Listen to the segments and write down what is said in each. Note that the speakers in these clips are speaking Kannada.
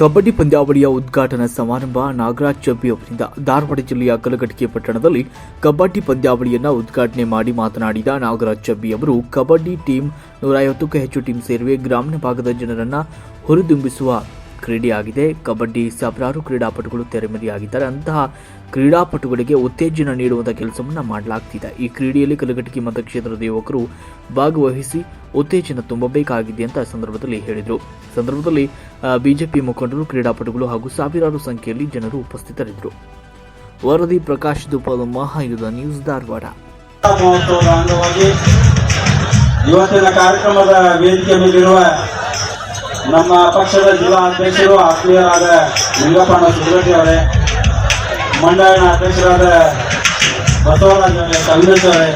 ಕಬಡ್ಡಿ ಪಂದ್ಯಾವಳಿಯ ಉದ್ಘಾಟನಾ ಸಮಾರಂಭ ನಾಗರಾಜ್ ಚಬ್ಬಿ ಅವರಿಂದ ಧಾರವಾಡ ಜಿಲ್ಲೆಯ ಕಲಘಟಕಿ ಪಟ್ಟಣದಲ್ಲಿ ಕಬಡ್ಡಿ ಪಂದ್ಯಾವಳಿಯನ್ನು ಉದ್ಘಾಟನೆ ಮಾಡಿ ಮಾತನಾಡಿದ ನಾಗರಾಜ್ ಚಬ್ಬಿ ಅವರು, ಕಬಡ್ಡಿ ಟೀಮ್ ನೂರ ಐವತ್ತಕ್ಕೂ ಹೆಚ್ಚು ಟೀಮ್ ಸೇರಿವೆ, ಗ್ರಾಮೀಣ ಭಾಗದ ಜನರನ್ನು ಹುರಿದುಂಬಿಸುವ ಕ್ರೀಡೆಯಾಗಿದೆ. ಕಬಡ್ಡಿ ಸಾವಿರಾರು ಕ್ರೀಡಾಪಟುಗಳು ತೆರೆಮರೆಯಾಗಿದ್ದಾರೆ. ಅಂತಹ ಕ್ರೀಡಾಪಟುಗಳಿಗೆ ಉತ್ತೇಜನ ನೀಡುವಂಥ ಕೆಲಸವನ್ನು ಮಾಡಲಾಗ್ತಿದೆ. ಈ ಕ್ರೀಡೆಯಲ್ಲಿ ಕಲಘಟಕಿ ಮತಕ್ಷೇತ್ರದ ಯುವಕರು ಭಾಗವಹಿಸಿ ಉತ್ತೇಜನ ತುಂಬಬೇಕಾಗಿದೆ ಅಂತ ಸಂದರ್ಭದಲ್ಲಿ ಹೇಳಿದರು. ಸಂದರ್ಭದಲ್ಲಿ ಬಿಜೆಪಿ ಮುಖಂಡರು, ಕ್ರೀಡಾಪಟುಗಳು ಹಾಗೂ ಸಾವಿರಾರು ಸಂಖ್ಯೆಯಲ್ಲಿ ಜನರು ಉಪಸ್ಥಿತರಿದ್ದರು. ವರದಿ ಪ್ರಕಾಶ್ ದುಪದ ಮಹಾಯುಧ ನ್ಯೂಸ್ ಧಾರವಾಡ. ಮಹೋತ್ಸವದ ಇವತ್ತಿನ ಕಾರ್ಯಕ್ರಮದ ವೇದಿಕೆ ಮೇಲಿರುವ ನಮ್ಮ ಪಕ್ಷದ ಜಿಲ್ಲಾ ಅಧ್ಯಕ್ಷರು ಆತ್ಮೀಯರಾದ ನಿಂಗಪ್ಪಣ್ಣ ಸುಬ್ರಟ್ಟಿ ಅವರೇ, ಮಂಡಳಿನ ಅಧ್ಯಕ್ಷರಾದ ಬಸವರಾಜ್ ಅವರೇ ಕಲ್ಮೇಶ್ ಅವರೇ,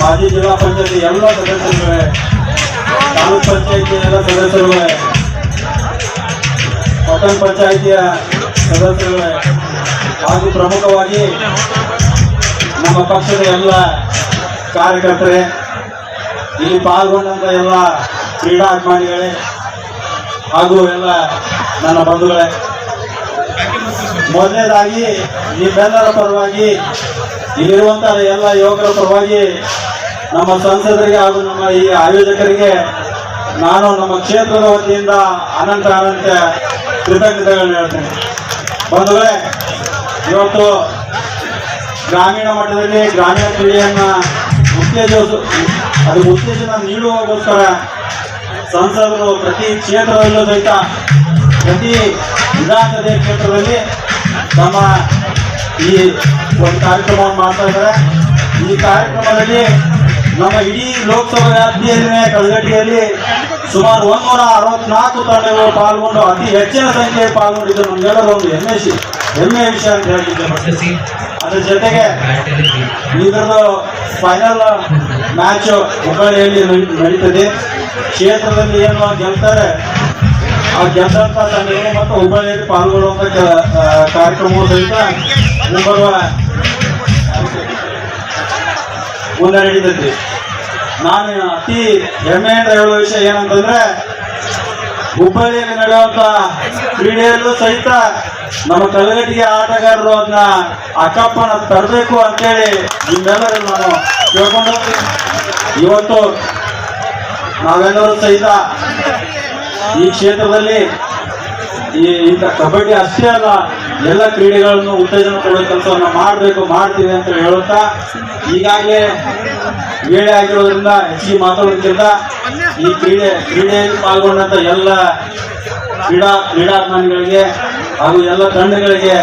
ಮಾಜಿ ಜಿಲ್ಲಾ ಪಂಚಾಯತಿ ಎಲ್ಲ ಸದಸ್ಯರುಗಳೇ, ತಾಲೂಕ್ ಪಂಚಾಯತಿ ಎಲ್ಲ ಸದಸ್ಯರುಗಳೇ, ಪಟ್ಟಣ ಪಂಚಾಯಿತಿಯ ಸದಸ್ಯರುಗಳೇ, ಹಾಗೂ ಪ್ರಮುಖವಾಗಿ ನಮ್ಮ ಪಕ್ಷದ ಎಲ್ಲ ಕಾರ್ಯಕರ್ತರೇ, ಇಲ್ಲಿ ಪಾಲ್ಗೊಂಡಂತ ಎಲ್ಲ ಕ್ರೀಡಾಭಿಮಾನಿಗಳೇ ಹಾಗೂ ಎಲ್ಲ ನನ್ನ ಬಂಧುಗಳೇ, ಮೊದಲನೇದಾಗಿ ನಿಮ್ಮೆಲ್ಲರ ಪರವಾಗಿ ಇಲ್ಲಿರುವಂತಹ ಎಲ್ಲ ಯುವಕರ ಪರವಾಗಿ ನಮ್ಮ ಸಂಸದರಿಗೆ ಹಾಗೂ ನಮ್ಮ ಈ ಆಯೋಜಕರಿಗೆ ನಾನು ನಮ್ಮ ಕ್ಷೇತ್ರದ ವತಿಯಿಂದ ಅನಂತ ಅನಂತ ಕೃತಜ್ಞತೆಗಳನ್ನು ಹೇಳ್ತೇನೆ. ಬಂಧುಗಳೇ, ಇವತ್ತು ಗ್ರಾಮೀಣ ಮಟ್ಟದಲ್ಲಿ ಗ್ರಾಮೀಣ ಕ್ರೀಡೆಯನ್ನು ಉತ್ತೇಜಿಸ ಅದು ಉತ್ತೇಜನ ನೀಡುವಗೋಸ್ಕರ ಸಂಸದರು ಪ್ರತಿ ಕ್ಷೇತ್ರದಲ್ಲೂ ಸಹಿತ ಪ್ರತಿ ವಿಧಾನಸಭೆ ಕ್ಷೇತ್ರದಲ್ಲಿ ನಮ್ಮ ಈ ಒಂದು ಕಾರ್ಯಕ್ರಮವನ್ನು ಮಾಡ್ತಾ ಇದ್ದಾರೆ. ಈ ಕಾರ್ಯಕ್ರಮದಲ್ಲಿ ನಮ್ಮ ಇಡೀ ಲೋಕಸಭಾ ವ್ಯಾಪ್ತಿಯಲ್ಲಿನ ಕಲಗಟ್ಟಿಯಲ್ಲಿ ಸುಮಾರು ಒಂದೂರ ಅರವತ್ನಾಲ್ಕು ತಂಡಗಳು ಪಾಲ್ಗೊಂಡು ಅತಿ ಹೆಚ್ಚಿನ ಸಂಖ್ಯೆಯಲ್ಲಿ ಪಾಲ್ಗೊಂಡಿದ್ದು ನಮಗೆಲ್ಲರೂ ಒಂದು ಹೆಮ್ಮೆ ಹೆಮ್ಮೆಯ ವಿಷಯ ಅಂತ ಹೇಳ್ತಿದ್ದೆ ಅದ್ರ ಜೊತೆಗೆ ಇದರದ್ದು ಫೈನಲ್ ಮ್ಯಾಚ್ ಹುಬ್ಬಳ್ಳಿಯಲ್ಲಿ ನಡಿ- ನಡೀತದೆ. ಕ್ಷೇತ್ರದಲ್ಲಿ ಏನು ಗೆಲ್ತಾರೆ, ಆ ಗೆದ್ದಂತ ತಂಡಗಳು ಮತ್ತು ಹುಬ್ಬಳ್ಳಿಯಲ್ಲಿ ಪಾಲ್ಗೊಳ್ಳುವಂತ ಕಾರ್ಯಕ್ರಮವೂ ಸಹಿತ ಮುಂಬರುವ ಮುಂದೆ ನಡೀತೈತಿ ನಾನು ಅತಿ ಹೆಮ್ಮೆಯಿಂದ ಹೇಳುವ ವಿಷಯ ಏನಂತಂದ್ರೆ, ಹುಬ್ಬಳ್ಳಿಯಲ್ಲಿ ನಡೆಯುವಂತ ಕ್ರೀಡೆಯಲ್ಲೂ ಸಹಿತ ನಮ್ಮ ಕಲಗಟ್ಟಿಗೆ ಆಟಗಾರರು ಅದನ್ನ ಅಕ್ಕಪ್ಪನ ತರಬೇಕು ಅಂತೇಳಿ ನಿಮ್ಮೆಲ್ಲರೂ ನಾನು ಕೇಳ್ಕೊಂಡು ಇವತ್ತು ನಾವೆಲ್ಲರೂ ಸಹಿತ ಈ ಕ್ಷೇತ್ರದಲ್ಲಿ ಈ ಇಂಥ ಕಬಡ್ಡಿ ಅಷ್ಟೇ ಅಲ್ಲ ಎಲ್ಲ ಕ್ರೀಡೆಗಳನ್ನು ಉತ್ತೇಜನ ಕೊಡುವ ಕೆಲಸವನ್ನು ಮಾಡಬೇಕು, ಮಾಡ್ತೀವಿ ಅಂತ ಹೇಳುತ್ತಾ, ಈಗಾಗಲೇ ವೇಳೆ ಆಗಿರೋದ್ರಿಂದ ಹೆಚ್ಚಿಗೆ ಮಾತಾಡೋದಕ್ಕಿಂತ ಈ ಕ್ರೀಡೆ, ಕ್ರೀಡೆಯಲ್ಲಿ ಪಾಲ್ಗೊಂಡಂತ ಎಲ್ಲ ಕ್ರೀಡಾ, ಕ್ರೀಡಾಭಿಮಾನಿಗಳಿಗೆ ಹಾಗೂ ಎಲ್ಲ ತಂಡಗಳಿಗೆ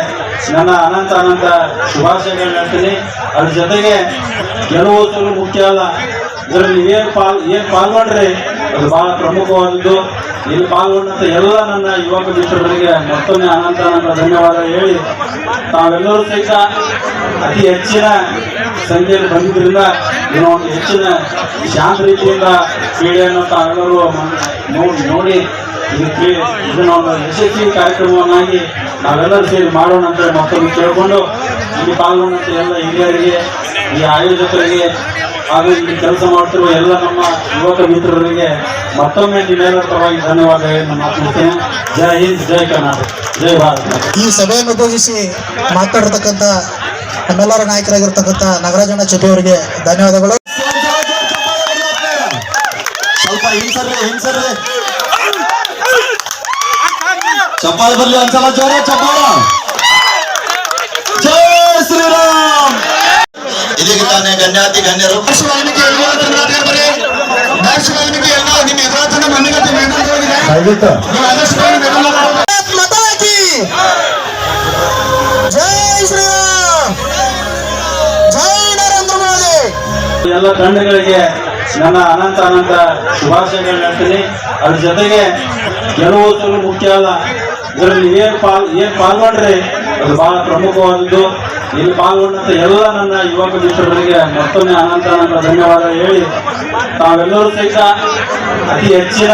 ನನ್ನ ಅನಂತ ಅನಂತ ಶುಭಾಶಯಗಳನ್ನ ಹೇಳ್ತೀನಿ. ಅದ್ರ ಜೊತೆಗೆ ಗೆಲುವು ಮುಖ್ಯ ಅಲ್ಲ. ಇದರಲ್ಲಿ ಏನು ಪಾಲ್, ಏನು ಪಾಲ್ಗೊಂಡ್ರೆ? ಅದು ಬಹಳ ಪ್ರಮುಖವಾದದ್ದು ಇಲ್ಲಿ ಪಾಲ್ಗೊಂಡಂತ ಎಲ್ಲ ನನ್ನ ಯುವಕ ಮಿತ್ರರಿಗೆ ಮತ್ತೊಮ್ಮೆ ಅನಂತ ನನ್ನ ಧನ್ಯವಾದ ಹೇಳಿ. ತಾವೆಲ್ಲರೂ ಸಹಿತ ಅತಿ ಹೆಚ್ಚಿನ ಸಂಖ್ಯೆಯಲ್ಲಿ ಬಂದಿದ್ದರಿಂದ ಏನೋ ಒಂದು ಹೆಚ್ಚಿನ ಶಾಂತ ರೀತಿಯಿಂದ ಕ್ರೀಡೆಯನ್ನು ತಾವೆಲ್ಲರೂ ನೋಡಿ ನೋಡಿ ಇದು ಕ್ರೀಡೆ ಇದನ್ನು ಒಂದು ಯಶಸ್ವಿ ಕಾರ್ಯಕ್ರಮವನ್ನಾಗಿ ನಾವೆಲ್ಲರೂ ಸೇರಿ ಮಾಡೋಣ ಅಂತ ಮತ್ತೊಮ್ಮೆ ಕೇಳಿಕೊಂಡು ಇಲ್ಲಿ ಪಾಲ್ಗೊಂಡಂತ ಎಲ್ಲ ಹಿರಿಯರಿಗೆ, ಈ ಆಯೋಜಕರಿಗೆ ಹಾಗೂ ಇಲ್ಲಿ ಕೆಲಸ ಮಾಡುತ್ತಿರುವ ಎಲ್ಲ ನಮ್ಮ ಯುವಕ ಮಿತ್ರರಿಗೆ ಮತ್ತೊಮ್ಮೆ ನಿರಂತರವಾಗಿ ಧನ್ಯವಾದಗಳನ್ನು ಮಾತನಾಡ್ತೇನೆ. ಜೈ ಹಿಂದ್ ಜೈ ಕರ್ನಾಟಕ ಜೈ ಭಾರತ್. ಈ ಸಭೆಯನ್ನು ಉದ್ದೇಶಿಸಿ ಮಾತನಾಡಿರ್ತಕ್ಕಂಥ ನಮ್ಮೆಲ್ಲರ ನಾಯಕರಾಗಿರ್ತಕ್ಕಂಥ ನಾಗರಾಜಣ್ಣ ಚೆಟ್ಟಿ ಅವರಿಗೆ ಧನ್ಯವಾದಗಳು. ಸ್ವಲ್ಪ ಹಿಂಸರ್ರಿ ಹಿಂಸರ್ರಿ. ಚಪ್ಪಾಳೆ ಬರ್ಲಿ ಒಂದ್ಸಲ ಜೋರ ಚಪ್ಪಾಳ ಜೈ ಶ್ರೀರಾಮ್ ಇದೀಗ ತಾನೇ ಗಣ್ಯಾತಿ ಗಣ್ಯರು ಎಲ್ಲ ತಂಡಗಳಿಗೆ ನನ್ನ ಅನಂತ ಅನಂತ ಶುಭಾಶಯಗಳನ್ನ ಹೇಳ್ತೀನಿ. ಅದ್ರ ಜೊತೆಗೆ ಗೆಲುವು ಮುಖ್ಯ ಅಲ್ಲ. ಇದರಲ್ಲಿ ಏನ್ ಪಾಲ್ ಏನ್ ಪಾಲ್ಗೊಂಡ್ರೆ? ಅದು ಬಹಳ ಪ್ರಮುಖವಾದದ್ದು. ಇಲ್ಲಿ ಪಾಲ್ಗೊಂಡಂತ ಎಲ್ಲ ನನ್ನ ಯುವಕ ಮಿತ್ರರಿಗೆ ಮತ್ತೊಮ್ಮೆ ಅನಂತ ನನ್ನ ಧನ್ಯವಾದ ಹೇಳಿ. ತಾವೆಲ್ಲರೂ ಸಹಿತ ಅತಿ ಹೆಚ್ಚಿನ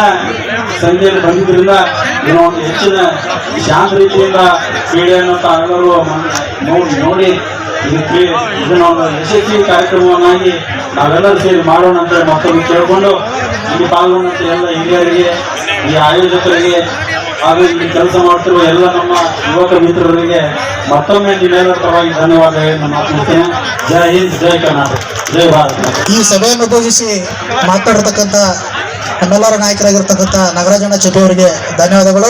ಸಂಖ್ಯೆಯಲ್ಲಿ ಬಂದಿದ್ದರಿಂದ ಏನೋ ಒಂದು ಹೆಚ್ಚಿನ ಶಾಂತ ರೀತಿಯಿಂದ ಕ್ರೀಡೆಯನ್ನು ತಾವೆಲ್ಲರೂ ನೋಡಿ ನೋಡಿ. ಇದು ಇದನ್ನು ಒಂದು ಯಶಸ್ವಿ ಕಾರ್ಯಕ್ರಮವನ್ನಾಗಿ ನಾವೆಲ್ಲರೂ ಸೇರಿ ಮಾಡೋಣ ಅಂತ ಮತ್ತೊಮ್ಮೆ ಕೇಳಿಕೊಂಡು ಇಲ್ಲಿ ಪಾಲ್ಗೊಂಡಂತ ಎಲ್ಲ ಹಿರಿಯರಿಗೆ, ಈ ಆಯೋಜಕರಿಗೆ ಹಾಗೂ ಕೆಲಸ ಮಾಡ್ತಿರುವ ಎಲ್ಲ ನಮ್ಮ ಯುವಕ ಮಿತ್ರರಿಗೆ ಮತ್ತೊಮ್ಮೆ ನಿಮ್ಮೆಲ್ಲರ ಪರವಾಗಿ ಧನ್ಯವಾದ ಹೇಳಿ ನನ್ನ ಜಯ ಹಿಂದ್, ಜೈ ಕರ್ನಾಟಕ. ಜೈ ಭಾರತ. ಈ ಸಭೆಯನ್ನು ಉದ್ದೇಶಿಸಿ ಮಾತಾಡಿರ್ತಕ್ಕಂಥ ನಮ್ಮೆಲ್ಲರ ನಾಯಕರಾಗಿರ್ತಕ್ಕಂಥ ನಾಗರಾಜಣ್ಣ ಚಟುವರಿಗೆ ಧನ್ಯವಾದಗಳು.